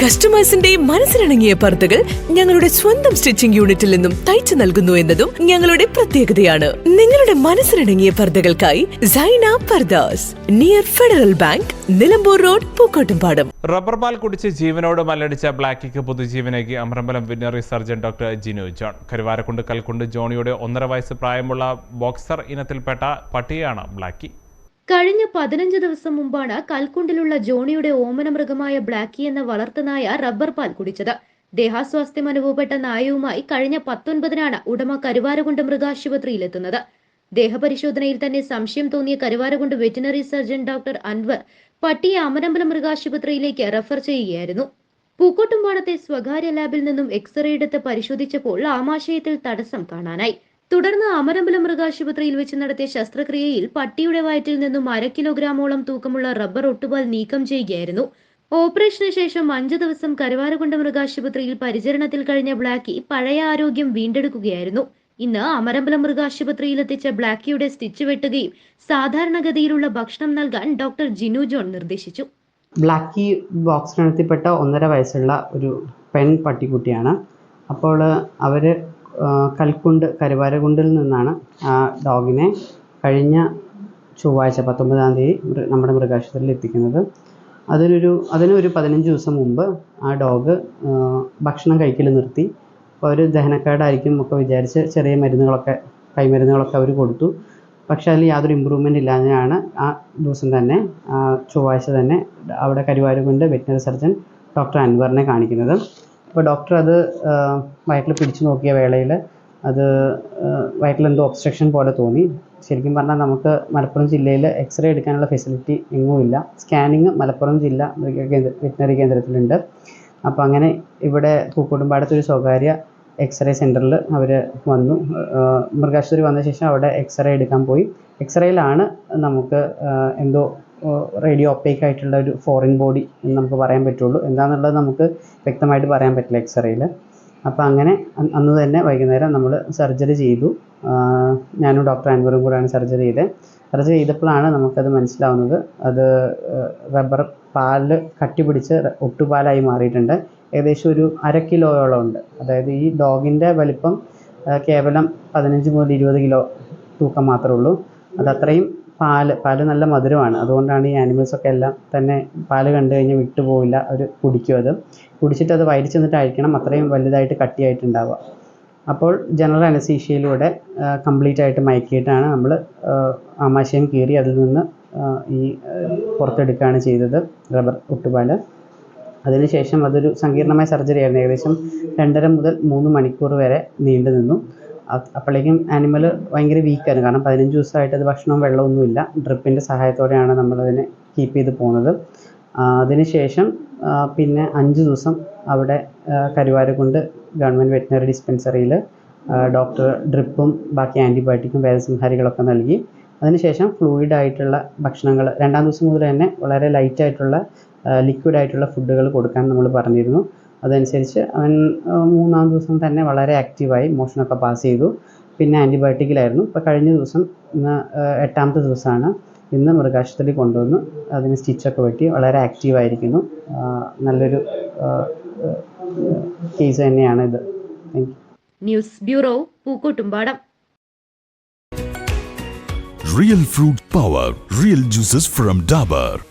കസ്റ്റമേഴ്സിന്റെ മനസ്സിലിണങ്ങിയ പർദ്ദകൾ ഞങ്ങളുടെ സ്വന്തം സ്റ്റിച്ചിംഗ് യൂണിറ്റിൽ നിന്നും തയ്ച്ചു നൽകുന്നു എന്നതും ഞങ്ങളുടെ പ്രത്യേകതയാണ്. നിങ്ങളുടെ മനസ്സിലിണങ്ങിയ പർദ്ദകൾക്കായി Saina Pardas near federal bank Nilambur road Pookkottumpadam. Rubber പാൽ കുടിച്ച് ജീവനോട് മല്ലടിച്ച ബ്ലാക്കിക്ക് പുതുജീവനേക്ക് Amarambalam veterinary surgeon doctor Jinu John. Karuvarakundu Kalkundu ജോണിയുടെ ഒന്നര വയസ്സ് പ്രായമുള്ള ബോക്സർ ഇനത്തിൽപ്പെട്ട പട്ടിയാണ് ബ്ലാക്കി. കഴിഞ്ഞ പതിനഞ്ച് ദിവസം മുമ്പാണ് കൽക്കുണ്ടിലുള്ള ജോണിയുടെ ഓമന മൃഗമായ ബ്ലാക്കി എന്ന വളർത്തുനായ റബ്ബർ പാൽ കുടിച്ചത്. ദേഹാസ്വാസ്ഥ്യം അനുഭവപ്പെട്ട നായവുമായി കഴിഞ്ഞ പത്തൊൻപതിനാണ് ഉടമ കരുവാരകുണ്ട് മൃഗാശുപത്രിയിലെത്തുന്നത്. ദേഹപരിശോധനയിൽ തന്നെ സംശയം തോന്നിയ Karuvarakundu veterinary surgeon doctor Anvar പട്ടിയെ അമരമ്പലം മൃഗാശുപത്രിയിലേക്ക് റെഫർ ചെയ്യുകയായിരുന്നു. പൂക്കോട്ടുംപാടത്തെ സ്വകാര്യ ലാബിൽ നിന്നും എക്സ്റേ എടുത്ത് പരിശോധിച്ചപ്പോൾ ആമാശയത്തിൽ തടസ്സം കാണാനായി. തുടർന്ന് അമരമ്പലം മൃഗാശുപത്രിയിൽ വെച്ച് നടത്തിയ ശസ്ത്രക്രിയയിൽ പട്ടിയുടെ വയറ്റിൽ നിന്നും അര കിലോഗ്രാമോളം തൂക്കമുള്ള റബ്ബർ ഒട്ടുപാൽ നീക്കം ചെയ്യുകയായിരുന്നു. ഓപ്പറേഷന് ശേഷം അഞ്ചു ദിവസം കരുവാരകുണ്ട് മൃഗാശുപത്രിയിൽ പരിചരണത്തിൽ കഴിഞ്ഞ ബ്ലാക്കി പഴയ ആരോഗ്യം വീണ്ടെടുക്കുകയായിരുന്നു. ഇന്ന് അമരമ്പലം മൃഗാശുപത്രിയിൽ എത്തിച്ച ബ്ലാക്കിയുടെ സ്റ്റിച്ച് വെട്ടുകയും സാധാരണഗതിയിലുള്ള ഭക്ഷണം നൽകാൻ ഡോക്ടർ ജിനു ജോൺ നിർദ്ദേശിച്ചു. ബ്ലാക്കി ബോക്സിനകത്തിൽപ്പെട്ട ഒന്നര വയസ്സുള്ള ഒരു പെൺ പട്ടിക്കുട്ടിയാണ്. അപ്പോൾ അവർ കൽക്കുണ്ട് കരുവാരകുണ്ടിൽ നിന്നാണ് ആ ഡോഗിനെ കഴിഞ്ഞ ചൊവ്വാഴ്ച പത്തൊമ്പതാം തീയതി നമ്മുടെ മൃഗാശുപത്രിയിൽ എത്തിക്കുന്നത്. അതിനൊരു അതിനൊരു പതിനഞ്ച് ദിവസം മുമ്പ് ആ ഡോഗ് ഭക്ഷണം കഴിക്കൽ നിർത്തി. അപ്പോൾ അവർ ദഹനക്കേടായിരിക്കും ഒക്കെ വിചാരിച്ച് ചെറിയ മരുന്നുകളൊക്കെ കൈമരുന്നുകളൊക്കെ അവർ കൊടുത്തു. പക്ഷേ അതിൽ യാതൊരു ഇമ്പ്രൂവ്മെന്റ് ഇല്ലാതെയാണ് ആ ദിവസം തന്നെ ചൊവ്വാഴ്ച തന്നെ അവിടെ കരുവാരുകൊണ്ട് വെറ്റിനറി സർജൻ ഡോക്ടർ അൻവറിനെ കാണിക്കുന്നത്. അപ്പോൾ ഡോക്ടർ അത് വയറ്റിൽ പിടിച്ചു നോക്കിയ വേളയിൽ അത് വയറ്റിൽ എന്തോ ഒബ്സ്ട്രക്ഷൻ പോലെ തോന്നി. ശരിക്കും പറഞ്ഞാൽ നമുക്ക് മലപ്പുറം ജില്ലയിൽ എക്സ്റേ എടുക്കാനുള്ള ഫെസിലിറ്റി എങ്ങുമില്ല സ്കാനിങ് മലപ്പുറം ജില്ല മൃഗ കേന്ദ്ര വെറ്റിനറി കേന്ദ്രത്തിലുണ്ട്. അപ്പോൾ അങ്ങനെ ഇവിടെ പൂക്കോട്ടുംപാടത്ത് ഒരു സ്വകാര്യ എക്സ്റേ സെന്ററിൽ അവർ വന്നു. മൃഗാശുപത്രി വന്ന ശേഷം അവിടെ എക്സ്റേ എടുക്കാൻ പോയി. എക്സ്റേയിലാണ് നമുക്ക് എന്തോ റേഡിയോ ഒപ്പേക്ക് ആയിട്ടുള്ള ഒരു ഫോറിൻ ബോഡി എന്ന് നമുക്ക് പറയാൻ പറ്റുള്ളൂ. എന്താണെന്നുള്ളത് നമുക്ക് വ്യക്തമായിട്ട് പറയാൻ പറ്റില്ല എക്സ്റേയിൽ അപ്പോൾ അങ്ങനെ അന്ന് തന്നെ വൈകുന്നേരം നമ്മൾ സർജറി ചെയ്തു. ഞാനും ഡോക്ടർ അൻവറും കൂടെയാണ് സർജറി ചെയ്തത് സർജറി ചെയ്തപ്പോഴാണ് നമുക്കത് മനസ്സിലാവുന്നത്. അത് റബ്ബർ പാൽ കട്ടിപിടിച്ച് ഒട്ടുപാലായി മാറിയിട്ടുണ്ട്. ഏകദേശം ഒരു അര കിലോയോളം ഉണ്ട്. അതായത് ഈ ഡോഗിന്റെ വലിപ്പം കേവലം പതിനഞ്ച് മുതൽ ഇരുപത് കിലോ തൂക്കം മാത്രമേ ഉള്ളൂ. അത് അത്രയും പാൽ പാൽ നല്ല മധുരമാണ്. അതുകൊണ്ടാണ് ഈ ആനിമൽസൊക്കെ എല്ലാം തന്നെ പാൽ കണ്ടു കഴിഞ്ഞാൽ വിട്ടു പോവില്ല അവർ കുടിക്കും അത് കുടിച്ചിട്ട് അത് വയറ്റിൽ ചെന്നിട്ടായിരിക്കണം അത്രയും വലുതായിട്ട് കട്ടിയായിട്ടുണ്ടാവുക. അപ്പോൾ ജനറൽ അനസീഷ്യയിലൂടെ കംപ്ലീറ്റ് ആയിട്ട് മയക്കിയിട്ടാണ് നമ്മൾ ആമാശയം കീറി അതിൽ നിന്ന് ഈ പുറത്തെടുക്കുകയാണ് ചെയ്തത് റബ്ബർ ഒട്ടുപാൽ അതിനുശേഷം അതൊരു സങ്കീർണമായ സർജറി ആയിരുന്നു. ഏകദേശം രണ്ടര മുതൽ മൂന്ന് മണിക്കൂർ വരെ നീണ്ടു നിന്നു അപ്പോഴേക്കും ആനിമൽ ഭയങ്കര വീക്കായിരുന്നു കാരണം പതിനഞ്ച് ദിവസമായിട്ട് അത് ഭക്ഷണവും വെള്ളമൊന്നുമില്ല ഡ്രിപ്പിന്റെ സഹായത്തോടെയാണ് നമ്മളതിനെ കീപ്പ് ചെയ്ത് പോകുന്നത് അതിനുശേഷം പിന്നെ അഞ്ച് ദിവസം അവിടെ കരുവാര കരുവാരക്കുണ്ട് ഗവൺമെന്റ് വെറ്റിനറി ഡിസ്പെൻസറിയിൽ ഡോക്ടർ ഡ്രിപ്പും ബാക്കി ആന്റിബയോട്ടിക്കും വേദസംഹാരികളൊക്കെ നൽകി. അതിനുശേഷം ഫ്ലൂയിഡ് ആയിട്ടുള്ള ഭക്ഷണങ്ങൾ രണ്ടാം ദിവസം മുതൽ തന്നെ വളരെ ലൈറ്റ് ആയിട്ടുള്ള ലിക്വിഡ് ആയിട്ടുള്ള ഫുഡുകൾ കൊടുക്കാൻ നമ്മൾ പറഞ്ഞിരുന്നു. അതനുസരിച്ച് അവൻ മൂന്നാം ദിവസം തന്നെ വളരെ ആക്റ്റീവായി മോഷനൊക്കെ പാസ് ചെയ്തു. പിന്നെ ആന്റിബയോട്ടിക്കിലായിരുന്നു ഇപ്പോൾ കഴിഞ്ഞ ദിവസം ഇന്ന് എട്ടാമത്തെ ദിവസമാണ്. ഇന്ന് മൃഗാശുപത്രി കൊണ്ടുവന്നു. അതിന് സ്റ്റിച്ചൊക്കെ വെട്ടി വളരെ ആക്റ്റീവായിരിക്കുന്നു നല്ലൊരു കേസ് തന്നെയാണ് ഇത്. Thank you news bureau Pookkottumpadam. Real fruit power real juices from Dabur.